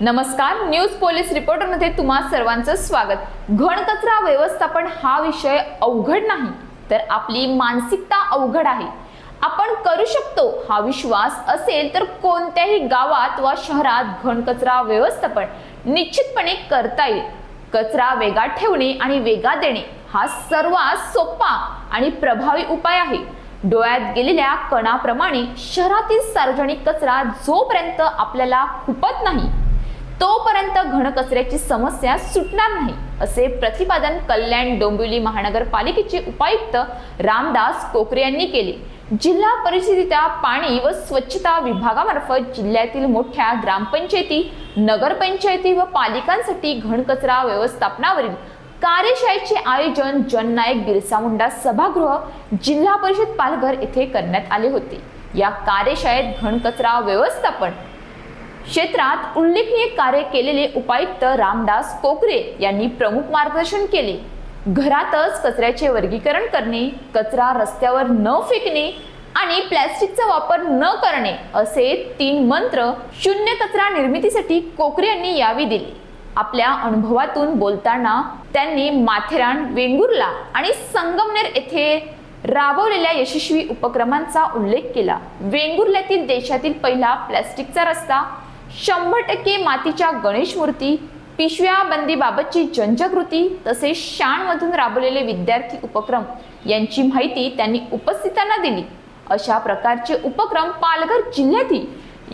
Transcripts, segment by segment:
नमस्कार news police रिपोर्टरमध्ये तुम्हा सर्वांचं स्वागत. घनकचरा व्यवस्थापन हा विषय अवघड नाही तर आपली मानसिकता अवघड आहे. आपण करू शकतो हा विश्वास असेल तर कोणत्याही गावात वा शहरात घनकचरा व्यवस्थापन निश्चितपणे करता येईल. कचरा वेगात ठेवणे आणि वेगात देणे हा सर्वात सोपा आणि प्रभावी उपाय आहे. डोळ्यात गेलेल्या कणाप्रमाणे शहरातील सार्वजनिक कचरा जोपर्यंत आपल्याला खुपत नाही तोपर्यंत घनकचऱ्याची समस्या सुटणार नाही असे प्रतिपादन कल्याण डोंबिवली महानगरपालिकेचे उपायुक्त रामदास कोकरे यांनी केले. जिल्हा परिषदेच्या पाणी व स्वच्छता विभागामार्फत जिल्ह्यातील मोठ्या ग्रामपंचायती नगरपंचायती व पालिकांसाठी घनकचरा व्यवस्थापनावरील कार्यशाळेचे आयोजन जननायक बिरसा मुंडा सभागृह जिल्हा परिषद पालघर येथे करण्यात आले होते. या कार्यशाळेत घनकचरा व्यवस्थापन क्षेत्रात उल्लेखनीय कार्य केलेले उपायुक्त रामदास कोकरे यांनी प्रमुख मार्गदर्शन केले. घरातच कचऱ्याचे वर्गीकरण करणे कचरा रस्त्यावर न फेकणे आणि प्लॅस्टिकचा वापर न करणे असे तीन मंत्र शून्य कचरा निर्मितीसाठी कोकरे यांनी यावी दिले. आपल्या अनुभवातून बोलताना त्यांनी माथेरान वेंगुर्ला आणि संगमनेर येथे राबवलेल्या यशस्वी उपक्रमांचा उल्लेख केला. वेंगुर्ल्यातील देशातील पहिला प्लॅस्टिकचा रस्ता शंभर टक्के मातीच्या गणेश मूर्ती पिशव्या बंदीबाबतची जनजागृती तसेच शाणमधून राबवलेले विद्यार्थी उपक्रम यांची माहिती त्यांनी उपस्थितांना दिली. अशा प्रकारचे उपक्रम पालघर जिल्ह्यातील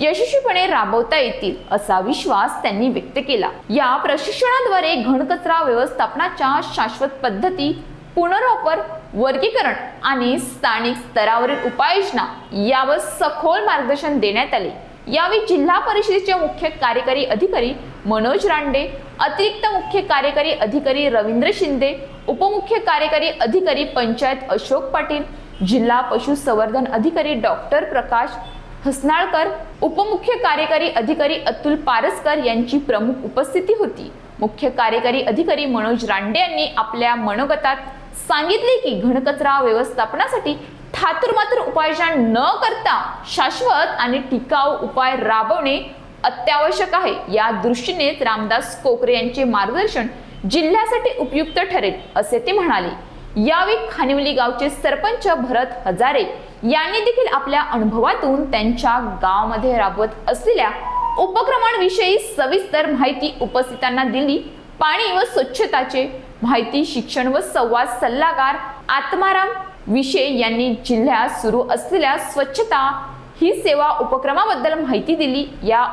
यशस्वीपणे राबवता येतील असा विश्वास त्यांनी व्यक्त केला. या प्रशिक्षणाद्वारे घनकचरा व्यवस्थापनाच्या शाश्वत पद्धती पुनर्वापर वर्गीकरण आणि स्थानिक स्तरावरील उपाययोजना यावर सखोल मार्गदर्शन देण्यात आले. यावेळी जिल्हा परिषदेचे मुख्य कार्यकारी अधिकारी मनोज रांडे अतिरिक्त मुख्य कार्यकारी अधिकारी रवींद्र शिंदे उपमुख्य कार्यकारी अधिकारी पंचायत अशोक पाटील जिल्हा पशुसंवर्धन अधिकारी डॉक्टर प्रकाश हसनाळकर उपमुख्य कार्यकारी अधिकारी अतुल पारसकर यांची प्रमुख उपस्थिती होती. मुख्य कार्यकारी अधिकारी मनोज रांडे यांनी आपल्या मनोगतात सांगितले की घनकचरा व्यवस्थापनासाठी ठातुरमातुर उपाययोजना न करता शाश्वत आणि टिकाऊ उपाय राबवणे अत्यावश्यक आहे. या दृष्टीनेच रामदास कोकरे यांचे मार्गदर्शन जिल्ह्यासाठी उपयुक्त ठरेल असे ते म्हणाले. यावेळी खानिवली गावचे सरपंच भरत हजारे यांनी देखील आपल्या अनुभवातून त्यांच्या गावामध्ये राबवत असलेल्या उपक्रमांविषयी सविस्तर माहिती उपस्थितांना दिली. पाणी व स्वच्छताचे माहिती शिक्षण व संवाद सल्लागार आत्माराम विषय यांनी जिल्ह्यात सुरू असलेल्या स्वच्छता ही सेवा उपक्रमाबद्दल माहिती दिली. या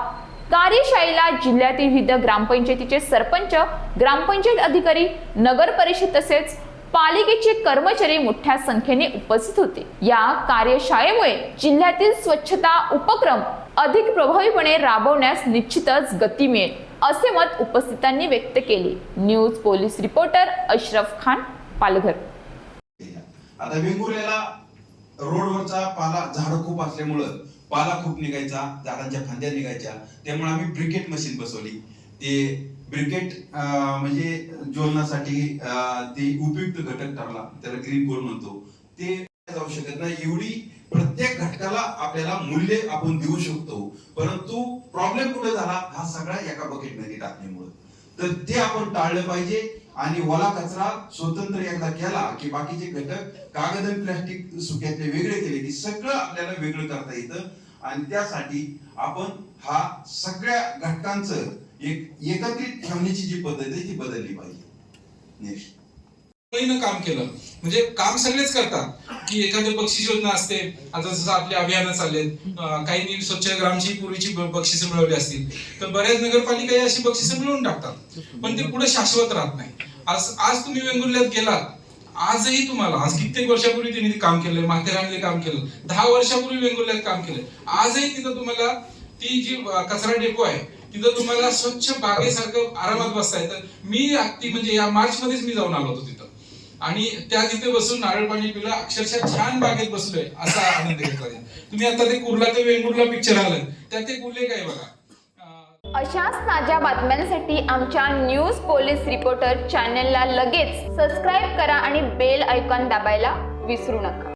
कार्यशाळेला जिल्ह्यातील विविध ग्रामपंचायतीचे सरपंच ग्रामपंचायत अधिकारी नगर परिषद तसेच पालिकेचे कर्मचारी मोठ्या संख्येने उपस्थित होते. या कार्यशाळेमुळे जिल्ह्यातील स्वच्छता उपक्रम अधिक प्रभावीपणे राबवण्यास निश्चितच गती मिळेल असे मत उपस्थितांनी व्यक्त केले. News police reporter Ashraf Khan Palghar. आता वेंगुर्ल्याला रोडवरचा पाला झाड खूप असल्यामुळं पाला खूप निघायचा झाडांच्या फांद्या निघायच्या. त्यामुळे आम्ही ब्रिकेट मशीन बसवली. ते ब्रिकेट म्हणजे ज्वलनासाठी ते उपयुक्त घटक ठरला. त्याला ग्रीन गोल्ड म्हणतो. ते जाऊ शकत नाही. एवढी प्रत्येक घटकाला आपल्याला मूल्य आपण देऊ शकतो. परंतु प्रॉब्लेम कुठे झाला? हा सगळा एका बकेटमध्ये टाकण्यामुळे तर ते आपण टाळलं पाहिजे. आणि ओला कचरा स्वतंत्र एकदा केला की बाकीचे घटक कागद आणि प्लास्टिक सुक्यातले वेगळे केले की सगळं आपल्याला वेगळं करता येतं. आणि त्यासाठी आपण हा सगळ्या घटकांचं एक एकत्रित ठेवण्याची जी पद्धत आहे ती बदलली पाहिजे. नेक्स्ट काम केलं. म्हणजे काम सगळेच करतात की एखादी बक्षीस योजना असते. आता जसं आपले अभियान चालले काही स्वच्छ ग्रामची पूर्वीची बक्षीस बक्षिसं मिळवली असतील तर बऱ्याच नगरपालिका अशी बक्षिसं मिळवून टाकतात. पण ते पुढे शाश्वत राहत नाही. आज आज तुम्ही वेंगुर्ल्यात गेलात आजही तुम्हाला आज कित्येक वर्षापूर्वी त्यांनी काम केलंय माथेरानने काम केलं. दहा वर्षापूर्वी वेंगुर्ल्यात काम केलंय आजही तिथं तुम्हाला ती जी कचरा डेपो आहे तिथं तुम्हाला स्वच्छ बागेसारखं आरामात बसता येतं. मी अगदी म्हणजे या मार्च मध्येच मी जाऊन आलो होतो तिथं. आणि त्या तिथे बसून नारळ पाणी पिलं अक्षरशः छान बागेत बसलोय असा आनंद घेतला तुम्ही आता ते कुर्ला ते वेंगुर्ला पिक्चर आलं त्यात ते उल्लेख आहे बघा? अशाच ताज्या बातम्यांसाठी आमच्या न्यूज पोलीस रिपोर्टर चॅनलला लगेच सबस्क्राईब करा आणि बेल ऐकॉन दाबायला विसरू नका.